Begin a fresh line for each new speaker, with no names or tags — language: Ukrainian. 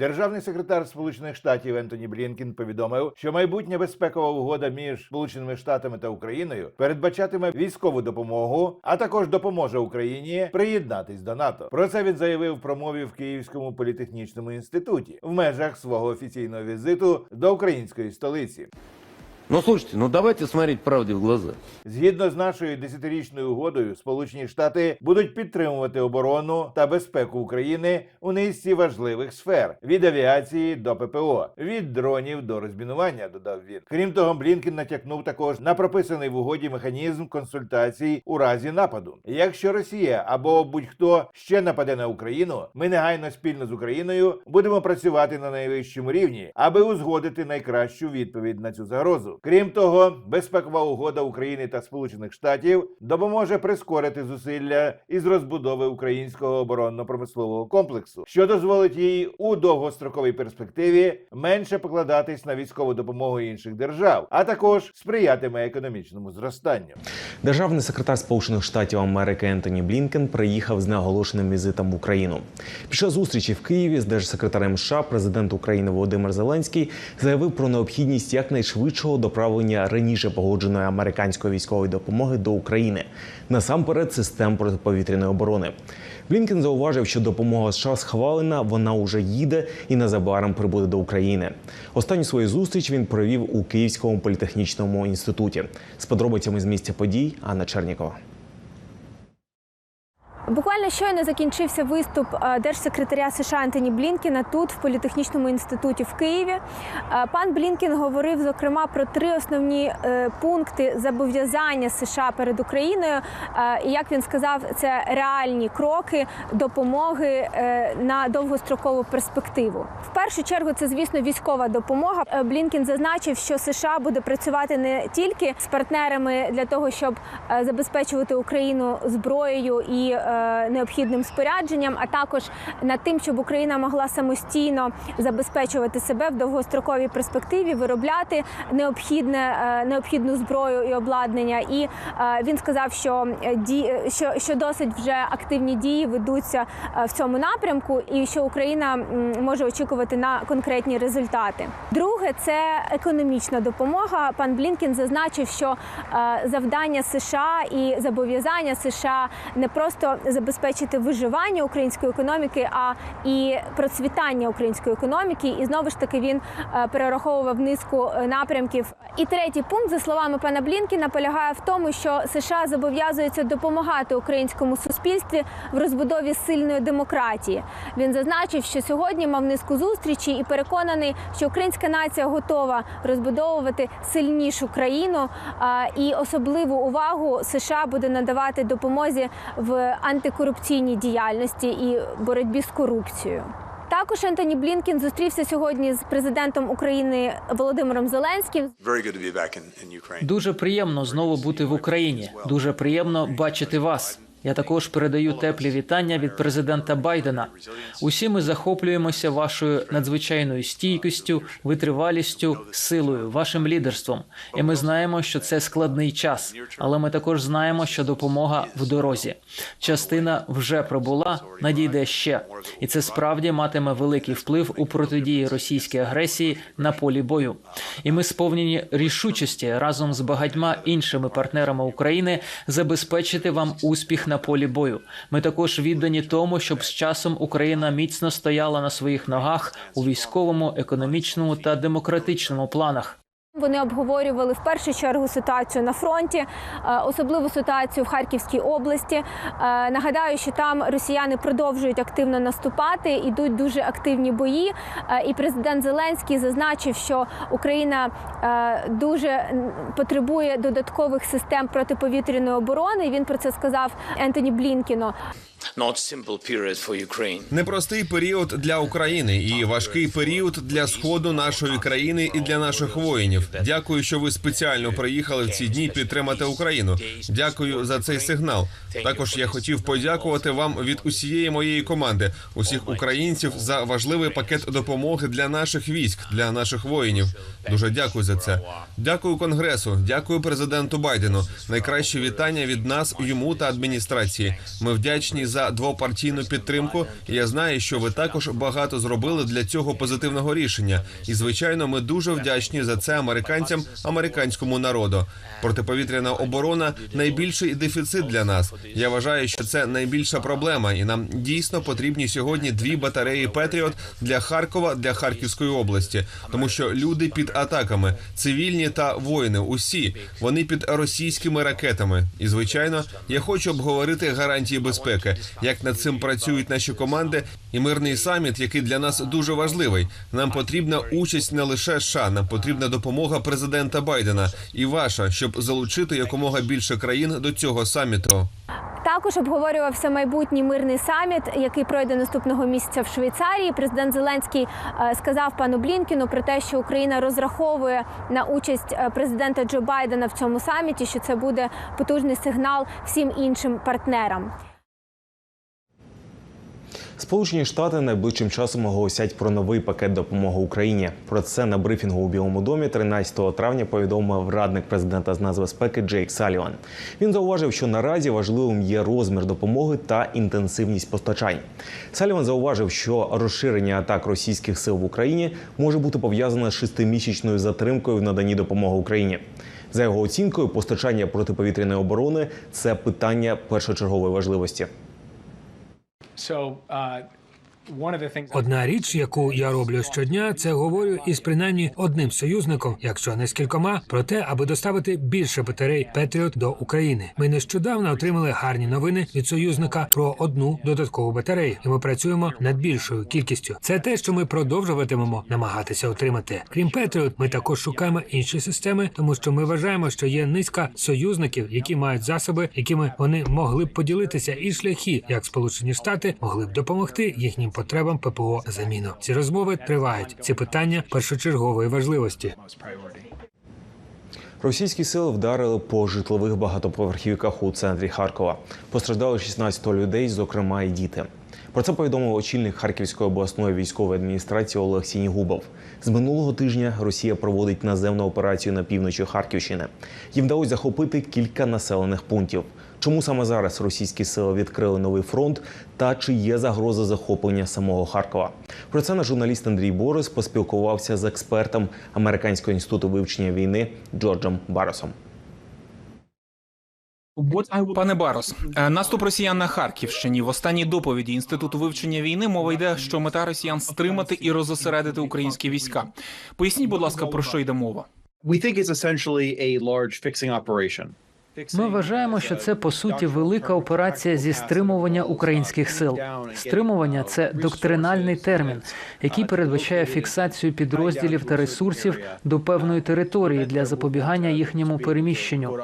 Державний секретар Сполучених Штатів Ентоні Блінкін повідомив, що майбутня безпекова угода між Сполученими Штатами та Україною передбачатиме військову допомогу, а також допоможе Україні приєднатись до НАТО. Про це він заявив в промові в Київському політехнічному інституті в межах свого офіційного візиту до української столиці.
Ну слушайте, ну давайте смотреть правде в глаза.
Згідно з нашою десятирічною угодою, Сполучені Штати будуть підтримувати оборону та безпеку України у низці важливих сфер від авіації до ППО, від дронів до розмінування. Додав він. Крім того, Блінкен натякнув також на прописаний в угоді механізм консультацій у разі нападу. Якщо Росія або будь-хто ще нападе на Україну, ми негайно спільно з Україною будемо працювати на найвищому рівні, аби узгодити найкращу відповідь на цю загрозу. Крім того, безпекова угода України та Сполучених Штатів допоможе прискорити зусилля із розбудови українського оборонно-промислового комплексу, що дозволить їй у довгостроковій перспективі менше покладатись на військову допомогу інших держав, а також сприятиме економічному зростанню.
Державний секретар Сполучених Штатів Америки Ентоні Блінкен приїхав з неоголошеним візитом в Україну. Після зустрічі в Києві з держсекретарем США президент України Володимир Зеленський заявив про необхідність якнайшвидшого доправлення раніше погодженої американської військової допомоги до України, насамперед систем протиповітряної оборони. Блінкен зауважив, що допомога США схвалена, вона уже їде і незабаром прибуде до України. Останню свою зустріч він провів у Київському політехнічному інституті. З подробицями з місця подій Анна Чернікова.
Буквально щойно закінчився виступ е, держсекретаря США Ентоні Блінкіна тут, в політехнічному інституті в Києві. Е, Пан Блінкін говорив зокрема про три основні е, пункти зобов'язання США перед Україною. І як він сказав, це реальні кроки допомоги на довгострокову перспективу. В першу чергу це, звісно, військова допомога. Блінкін зазначив, що США буде працювати не тільки з партнерами для того, щоб забезпечувати Україну зброєю і необхідним спорядженням, а також над тим, щоб Україна могла самостійно забезпечувати себе в довгостроковій перспективі, виробляти необхідне е, необхідну зброю і обладнання. І е, він сказав, що е, що, що досить вже активні дії ведуться в цьому напрямку, і що Україна може очікувати на конкретні результати. Друге це економічна допомога. Пан Блінкін зазначив, що завдання США і зобов'язання США не просто забезпечити виживання української економіки, а і процвітання української економіки. І знову ж таки він е, перераховував низку е, напрямків. І третій пункт, за словами пана Блінкіна, полягає в тому, що США зобов'язуються допомагати українському суспільстві в розбудові сильної демократії. Він зазначив, що сьогодні мав низку зустрічі і переконаний, що українська нація готова розбудовувати сильнішу країну. І особливу увагу США буде надавати допомозі в антикорупційній діяльності і боротьбі з корупцією. Також Ентоні Блінкін зустрівся сьогодні з президентом України Володимиром Зеленським.
Дуже приємно знову бути в Україні. Дуже приємно бачити вас. Я також передаю теплі вітання від президента Байдена. Усі ми захоплюємося вашою надзвичайною стійкістю, витривалістю, силою, вашим лідерством. І ми знаємо, що це складний час, але ми також знаємо, що допомога в дорозі. Частина вже прибула, надійде ще, і це справді матиме великий вплив у протидії російській агресії на полі бою. І ми сповнені рішучості разом з багатьма іншими партнерами України забезпечити вам успіх на полі бою. Ми також віддані тому, щоб з часом Україна міцно стояла на своїх ногах у військовому, економічному та демократичному планах.
Вони обговорювали в першу чергу ситуацію на фронті, е, особливу ситуацію в Харківській області. Е, Нагадаю, що там росіяни продовжують активно наступати, ідуть дуже активні бої. Е, І президент Зеленський зазначив, що Україна дуже потребує додаткових систем протиповітряної оборони. Він про це сказав Ентоні Блінкіну.
not simple period for Ukraine.
Непростий період для України і важкий період для сходу нашої країни і для наших воїнів. Дякую, що ви спеціально приїхали в ці дні підтримати Україну. Дякую за цей сигнал. Також я хотів подякувати вам від усієї моєї команди, усіх українців за важливий пакет допомоги для наших військ, для наших воїнів. Дуже дякую за це. Дякую Конгресу, дякую президенту Байдену. Найкращі вітання від нас йому та адміністрації. Ми вдячні за двопартійну підтримку. І Я знаю, що ви також багато зробили для цього позитивного рішення. І звичайно, ми дуже вдячні за це американцям, американському народу. Протиповітряна оборона найбільший дефіцит для нас. Я вважаю, що це найбільша проблема, і нам дійсно потрібні сьогодні дві батареї Петріот для Харкова, для Харківської області, тому що люди під атаками, цивільні та воїни, усі вони під російськими ракетами. І звичайно, я хочу обговорити гарантії безпеки, як над цим працюють наші команди, і мирний саміт, який для нас дуже важливий. Нам потрібна участь не лише США, нам потрібна допомога президента Байдена і ваша, щоб залучити якомога більше країн до цього саміту.
Також обговорювався майбутній мирний саміт, який пройде наступного місяця в Швейцарії. Президент Зеленський е, сказав пану Блінкіну про те, що Україна розраховує на участь е, президента Джо Байдена в цьому саміті, що це буде потужний сигнал всім іншим партнерам.
Сполучені Штати найближчим часом оголосять про новий пакет допомоги Україні. Про це на брифінгу у Білому домі 13 травня повідомив радник президента з нацбезпеки Джейк Саліван. Він зауважив, що наразі важливим є розмір допомоги та інтенсивність постачань. Саліван зауважив, що розширення атак російських сил в Україні може бути пов'язане з шестимісячною затримкою в наданні допомоги Україні. За його оцінкою, постачання протиповітряної оборони це питання першочергової важливості.
So uh, Одна річ, яку я роблю щодня, це говорю із принаймні одним союзником, якщо не з кількома, про те, аби доставити більше батарей Петріот до України. Ми нещодавно отримали гарні новини від союзника про одну додаткову батарею, і ми працюємо над більшою кількістю. Це те, що ми продовжуватимемо намагатися отримати. Крім Петріот, ми також шукаємо інші системи, тому що ми вважаємо, що є низка союзників, які мають засоби, якими вони могли б поділитися, і шляхи, як Сполучені Штати могли б допомогти їхнім потребам ППО заміну. Ці розмови тривають. Ці питання першочергової важливості.
Російські сили вдарили по житлових багатоповерхівках у центрі Харкова. Постраждали 16 людей, зокрема і діти. Про це повідомив очільник Харківської обласної військової адміністрації Олег Сінігубов. З минулого тижня Росія проводить наземну операцію на півночі Харківщини. Їм вдалося захопити кілька населених пунктів. Чому саме зараз російські сили відкрили новий фронт та чи є загроза захоплення самого Харкова? Про це наш журналіст Андрій Борис поспілкувався з експертом Американського інституту вивчення війни Джорджем Баросом.
Пане Барос, е, наступ росіян на Харківщині в останній доповіді інституту вивчення війни мова йде, що мета росіян стримати і розосередити українські війська. Поясніть, будь ласка, про що йде мова?
Ми вважаємо, що це по суті велика операція зі стримування українських сил. Стримування це доктринальний термін, який передбачає фіксацію підрозділів та ресурсів до певної території для запобігання їхньому переміщенню.